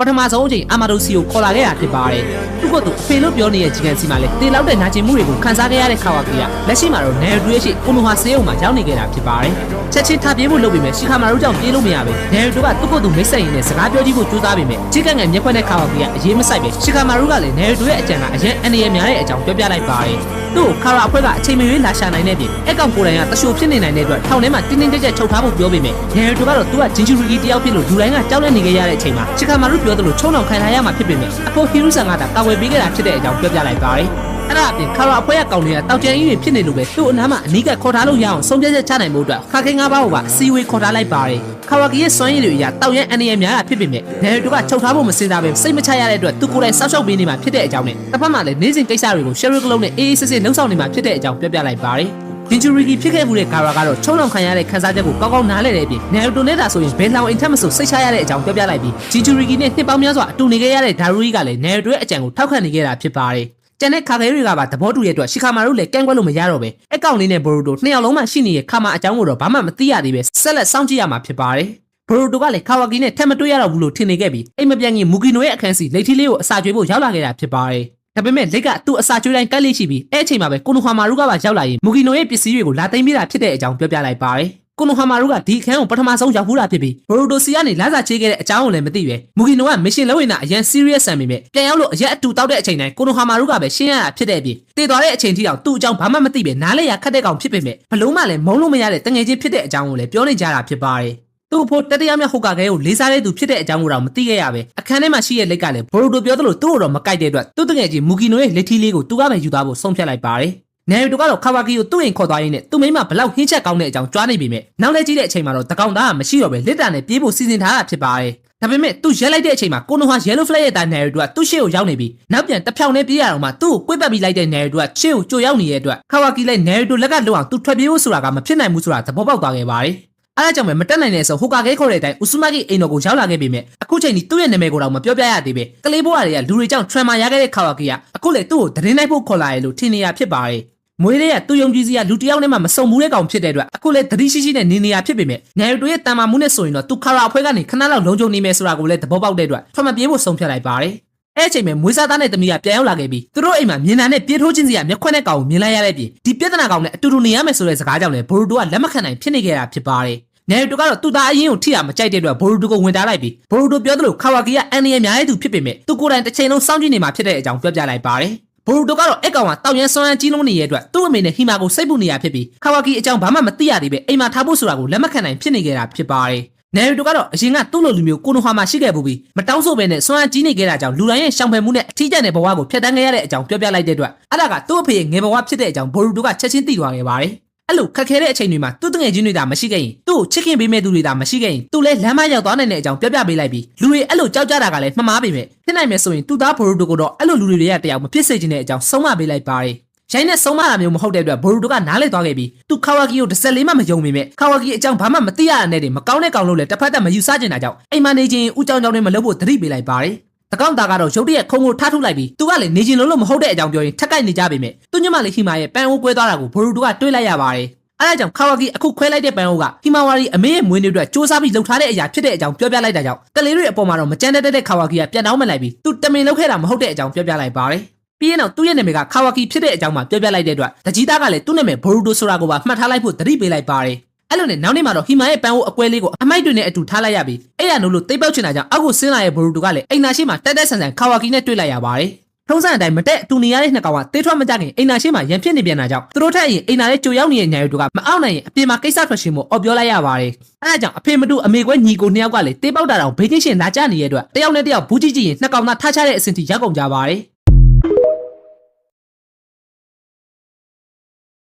ပထမဆုံးအချိန်အာမာဒိုစီကိုခေါ်လာခဲ့တာဖြစ်ပါတယ်သူကသူအဖေလို့ပြောနေတဲ့ဂျီကန်စီမှာလည်းတေလောက်တဲ့နာကျင်မှုတွေကိုခန်းစားခဲ့ရတဲ့ခါဝါကီကလက်ရှိမှာတော့နယ်ဒူရဲ့ရှိကိုနိုဟာဆေးုံမှာရောက်နေခဲ့တာဖြစ်ပါတယ်ချက်ချင်းထားပြေးဖို့လုပ်ပေမဲ့ရှီခါမာရုကြောင့်ပြေးလို့မရပဲနယ်ဒူကသူ့ကိုယ်သူမိတ်ဆက်ရင်းနဲ့စကားပြောကြည့်ဖို့ကြိုးစားပေမဲ့ဂျီကန်ငယ်မျက်ခွက်နဲ့ခါဝါကီကအရေးမဆိုင်ပဲရှီခါမာရုကလည်းနယ်ဒူရဲ့အကြံကအရင်အနေရများတဲ့အကြောင်းပြောပြလိုက်ပါတယ် သူ့ကိုခါရာအဖွဲ့ကအချိန်မရွေးလာရှာနိုင်တဲ့ပြင်အကောင်ကိုယ်တိုင်ကတရှိုဖြစ်နေနိုင်တဲ့အတွက်ထောင်ထဲမှာတင်းတင်းကြပ်ကြပ်ချုပ်ထားဖို့ပြောပေမဲ့နယ်ဒူကတော့သူကဂျင်ဂျူရီတယောက်ဖြစ်လို့လူတိုင်းကကြောက်လန့်နေကြရတဲ့အချိန်မှာရှီခါမာရုပြောသလိုချုံအောင်ခံထားရမှာဖြစ်ပေမဲ့အဖိုဟီရူဆန်ကတာကာဝယ်ပေးခဲ့တာဖြစ်တဲ့အကြောင်းပြောပြလိုက်ပါတယ် အဲ့ဒါအပြင်ခါရာအဖွဲ့ကကောင်တွေကတောက်ကျန်ကြီးတွေဖြစ်နေလို့ပဲသူ့အနားမှာအနီးကခေါ်ထားလို့ရအောင်ဆုံးဖြတ်ချက်ချနိုင်မှုအတွက်ခါခင်းငါးပါးကိုပါအစီအဝေးခေါ်ထားလိုက်ပါတယ်ခါဝါကီရဲ့စွမ်းရည်တွေအရတောက်ရဲအန်ရများတာဖြစ်ပေမဲ့နယ်တူကချုပ်ထားဖို့မစင်စားပဲစိတ်မချရတဲ့အတွက်သူကိုယ်တိုင်စောက်ရှောက်ပေးနေမှာဖြစ်တဲ့အကြောင်းနဲ့တစ်ဖက်မှာလည်းနေစဉ်ကိစ္စတွေကို share ကလုံးနဲ့အေးအေးဆေးဆေးလှုပ်ဆောင်နေမှာဖြစ်တဲ့အကြောင်းပြောပြလိုက်ပါတယ်ဒင်ဂျူရီကီဖြစ်ခဲ့မှုတဲ့ကာရာကတော့ချုံလောင်ခံရတဲ့ခန်းစားချက်ကိုကောင်းကောင်းနားလည်တဲ့အပြင်နယ်တိုနဲ့တာဆိုရင်ဘယ်လောင်အိမ်ထက်မဆိုစိတ်ချရတဲ့အကြောင်းပြောပြလိုက်ပြီးဂျင်ဂျူရီကီနဲ့နှစ်ပေါင်းများစွာအတူနေခဲ့ရတဲ့ဒါရူရီကလည်းနယ်တိုရဲ့အကြံကိုထောက်ခံနေခဲ့တာဖြစ်ပါတယ် ကျန်တဲ့ခါခဲတွေကပါသဘောတူတဲ့အတွက်ရှီခါမာတို့လည်းကန့်ကွက်လို့မရတော့ပဲအကောင့်လေးနဲ့ဘိုရိုတိုနှစ်ယောက်လုံးမှရှိနေတဲ့ခါမာအကြောင်းကိုတော့ဘာမှမသိရသေးပဲဆက်လက်စောင့်ကြည့်ရမှာဖြစ်ပါတယ်ဘရိုတိုကလည်းခါဝါကီနဲ့ထပ်မတွေ့ရတော့ဘူးလို့ထင်နေခဲ့ပြီးအိမ်မပြန်ခင်မူကီနိုရဲ့အခန်းစီလက်ထီလေးကိုအစာကျွေးဖို့ရောက်လာခဲ့တာဖြစ်ပါတယ်ဒါပေမဲ့လက်ကသူ့အစာကျွေးတိုင်းကတ်လေးရှိပြီးအဲ့အချိန်မှာပဲကိုနိုဟာမာရုကပါရောက်လာရင်မူကီနိုရဲ့ပစ္စည်းတွေကိုလာသိမ်းပေးတာဖြစ်တဲ့အကြောင်းပြောပြလိုက်ပါတယ် ကိုနိုဟာမာရုကဒီအခန်းကိုပထမဆုံးရောက်ဖူးတာဖြစ်ပြီးဘရိုတိုစီကနေလာစာချေးခဲ့တဲ့အကြောင်းကိုလည်းမသိပဲမူကီနိုကမရှင်လုံးဝင်တာအရန် serious ဆန်ပေမဲ့ပြန်ရောက်လို့အရက်အတူတောက်တဲ့အချိန်တိုင်းကိုနိုဟာမာရုကပဲရှင်းရတာဖြစ်တဲ့အပြင်တည်သွားတဲ့အချိန်ထိတော့သူ့အကြောင်းဘာမှမသိပဲနားလဲရခတ်တဲ့ကောင်ဖြစ်ပေမဲ့ဘလုံးမှလည်းမုန်းလို့မရတဲ့တငယ်ချင်းဖြစ်တဲ့အကြောင်းကိုလည်းပြောနေကြတာဖြစ်ပါတယ်သူ့အဖို့တတိယမြောက်ဟုတ်ကကဲကိုလေးစားတဲ့သူဖြစ်တဲ့အကြောင်းကိုတော့မသိခဲ့ရပဲအခန်းထဲမှာရှိတဲ့လက်ကလည်းဘရိုတိုပြောသလိုသူ့ကိုတော့မကြိုက်တဲ့အတွက်သူ့တငယ်ချင်းမူကီနိုရဲ့လက်ထီလေးကိုသူကပဲယူသွားဖို့ဆုံးဖြတ်လိုက်ပါတယ် နယ်ရီတိုကတော့ခါဝါကီကိုသူ့အိမ်ခေါ်သွားရင်းနဲ့သူ့မိမဘလောက်ဟင်းချက်ကောင်းတဲ့အကြောင်းကြွားနေပြီမဲ့နောက်လဲကြည့်တဲ့အချိန်မှာတော့တကောင်သားကမရှိတော့ပဲလစ်တာနဲ့ပြေးဖို့စီစဉ်ထားတာဖြစ်ပါတယ်ဒါပေမဲ့သူရက်လိုက်တဲ့အချိန်မှာကိုနိုဟာ yellow flag ရဲ့တိုင်နယ်ရီတိုကသူ့ရှေ့ကိုရောက်နေပြီးနောက်ပြန်တစ်ဖြောင်နဲ့ပြေးရအောင်မှသူ့ကိုကွေ့ပတ်ပြီးလိုက်တဲ့နယ်ရီတိုကရှေ့ကိုကြိုရောက်နေတဲ့အတွက်ခါဝါကီလည်းနယ်ရီတိုလက်ကလွတ်အောင်သူထွက်ပြေးဖို့ဆိုတာကမဖြစ်နိုင်ဘူးဆိုတာသဘောပေါက်သွားခဲ့ပါတယ်အဲဒါကြောင့်ပဲမတက်နိုင်တဲ့ဆိုဟိုကာကဲခေါ်တဲ့အတိုင်းဥစုမကီအိမ်တော်ကိုရောက်လာခဲ့ပြီမြဲအခုချိန်ဒီသူ့ရဲ့နာမည်ကိုတော့မပြောပြရသေးပဲကလေးဘွားတွေကလူတွေကြောင့် trauma ရခဲ့တဲ့ခါဝါကီကအခုလေသူ့ကိုသတင်းလိုက်ဖို့ခေါ်လာရလို့ထင်နေရဖြစ်ပါတယ် မွေးလေးကသူ့ယုံကြည်စရာလူတစ်ယောက်နဲ့မှမစုံဘူးတဲ့ကောင်ဖြစ်တဲ့အတွက်အခုလေသတိရှိရှိနဲ့နေနေရဖြစ်ပေမဲ့နိုင်ရီတိုရဲ့တန်မာမှုနဲ့ဆိုရင်တော့သူခါရာအဖွဲ့ကနေခဏလောက်လုံခြုံနေမယ်ဆိုတာကိုလည်းသဘောပေါက်တဲ့အတွက်ထွက်မပြေးဖို့ဆုံးဖြတ်လိုက်ပါတယ်အဲ့အချိန်မှာမွေးစားသားနဲ့တမီးကပြန်ရောက်လာခဲ့ပြီးသူတို့အိမ်မှာမြင်တာနဲ့ပြေးထိုးချင်းစီကမျက်ခွက်နဲ့ကောင်ကိုမြင်လိုက်ရတဲ့ပြင်ဒီပြဿနာကောင်နဲ့အတူတူနေရမယ်ဆိုတဲ့စကားကြောင့်လည်းဘိုရူတိုကလက်မခံနိုင်ဖြစ်နေခဲ့တာဖြစ်ပါတယ်နယ်တူကတော့သူ့သားအရင်ကိုထိတာမကြိုက်တဲ့အတွက်ဘိုရူတိုကိုဝင်တားလိုက်ပြီးဘိုရူတိုပြောသလိုခါဝါကီကအန်နီယများတဲ့သူဖြစ်ပေမဲ့သူကိုယ်တိုင်တစ်ချိန်လုံးစောင့်ကြည့်နေမှာဖြစ်တဲ့အကြောင်းပြောပြလိုက်ပါတယ် ဘိုရူတိုကတော့အကောင်ကတောက်ရန်ဆွမ်းရန်ကြီးလုံးနေတဲ့အတွက်သူ့အမေနဲ့ဟီမာကိုစိတ်ပူနေရဖြစ်ပြီးခါဝါကီအကြောင်းဘာမှမသိရသေးပဲအိမ်မှာထားဖို့ဆိုတာကိုလက်မခံနိုင်ဖြစ်နေကြတာဖြစ်ပါတယ်နယ်ရီတိုကတော့အရင်ကသူ့လိုလူမျိုးကိုနိုဟာမှာရှိခဲ့ပူပြီးမတောင်းဆိုဘဲနဲ့စွမ်းအားကြီးနေခဲ့တာကြောင့်လူတိုင်းရဲ့ရှောင်ဖယ်မှုနဲ့အထီးကျန်တဲ့ဘဝကိုဖျက်ဆီးခဲ့ရတဲ့အကြောင်းပြောပြလိုက်တဲ့အတွက်အဲ့ဒါကသူ့အဖေရဲ့ငယ်ဘဝဖြစ်တဲ့အကြောင်းဘိုရူတိုကချက်ချင်းသိသွားခဲ့ပါတယ် အဲ့လိုခက်ခဲတဲ့အချိန်တွေမှာသူ့တငယ်ချင်းတွေသာမရှိခဲ့ရင်သူ့ကိုချစ်ခင်ပေးမဲ့သူတွေသာမရှိခဲ့ရင်သူလည်းလမ်းမရောက်သွားနိုင်တဲ့အကြောင်းပြောပြပေးလိုက်ပြီးလူတွေအဲ့လိုကြောက်ကြတာကလည်းမှမားပေမဲ့ဖြစ်နိုင်မယ်ဆိုရင်သူ့သားဘိုရူတိုကတော့အဲ့လိုလူတွေတွေကတယောက်မဖြစ်စေချင်တဲ့အကြောင်းဆုံးမပေးလိုက်ပါတယ်ရိုင်းနဲ့ဆုံးမတာမျိုးမဟုတ်တဲ့အတွက်ဘိုရူတိုကနားလေသွားခဲ့ပြီးသူခါဝါကီကိုတစ်ဆက်လေးမှမယုံပေမဲ့ခါဝါကီအကြောင်းဘာမှမသိရတဲ့နဲ့တည်းမကောင်းတဲ့ကောင်လို့လည်းတစ်ဖက်သက်မယူဆချင်တာကြောင့်အိမ်မနေချင်းဦးကြောင်ကြောင်နဲ့မလုပ်ဖို့သတိပေးလိုက်ပါတယ်တကောင့်သားကတော့ရုတ်တရက်ခုံကိုထားထုတ်လိုက်ပြီးသူကလည်းနေချင်းလုံးလို့မဟုတ်တဲ့အကြောင်းပြောရင်ထက်ကိုက်နေကြပေမဲ့ သူညမလေးဟီမာရဲ့ပန်အိုးကွဲသွားတာကိုဘိုရူတိုကတွေးလိုက်ရပါတယ်အဲဒါကြောင့်ခါဝါကီအခုခွဲလိုက်တဲ့ပန်အိုးကဟီမာဝါရီအမေရဲ့မွေးနေ့အတွက်စ조사ပြီးလှုပ်ထားတဲ့အရာဖြစ်တဲ့အကြောင်းပြောပြလိုက်တာကြောင့်ကလေးတွေအပေါ်မှာတော့မကြမ်းတတ်တဲ့ခါဝါကီကပြန်တောင်းမလိုက်ပြီးသူတမင်လုပ်ခဲ့တာမဟုတ်တဲ့အကြောင်းပြောပြလိုက်ပါတယ်ပြီးရင်တော့သူ့ရဲ့နာမည်ကခါဝါကီဖြစ်တဲ့အကြောင်းမှပြောပြလိုက်တဲ့အတွက်တကြီးသားကလည်းသူ့နာမည်ဘိုရူတိုဆိုတာကိုပါမှတ်ထားလိုက်ဖို့သတိပေးလိုက်ပါတယ်အဲ့လိုနဲ့နောက်နေ့မှာတော့ဟီမာရဲ့ပန်းအိုးအကွဲလေးကိုအမိုက်တွေနဲ့အတူထားလိုက်ရပြီးအဲ့ရနို့လို့တိတ်ပေါက်ချင်တာကြောင့်အောက်ကိုဆင်းလာတဲ့ဘိုရူတိုကလည်းအိမ်နာရှိမှာတက်တက်ဆန်ဆန်ခါဝါကီနဲ့တွေ့လိုက်ရပါတယ် ထုံးစံအတိုင်းမတက်အတူနေရတဲ့နှစ်ကောင်ကတေးထွက်မကြခင်အိမ်နာရှိမှာရန်ဖြစ်နေပြန်တာကြောင့်သူတို့ထက်အရင်အိမ်နာရဲ့ကြိုရောက်နေတဲ့ညာရီတို့ကမအောင်နိုင်ရင်အပြင်မှာကိစ္စထွက်ရှင်မှုအော်ပြောလိုက်ရပါတယ်အဲဒါကြောင့်အဖေမတူအမေကွဲညီကိုနှစ်ယောက်ကလည်းတေးပေါက်တာတော့ဘေးချင်းရှင်လာကြနေတဲ့အတွက်တယောက်နဲ့တယောက်ဘူးကြီးကြီးရင်နှစ်ကောင်သားထားချတဲ့အဆင့်ထိရောက်ကုန်ကြပါတယ်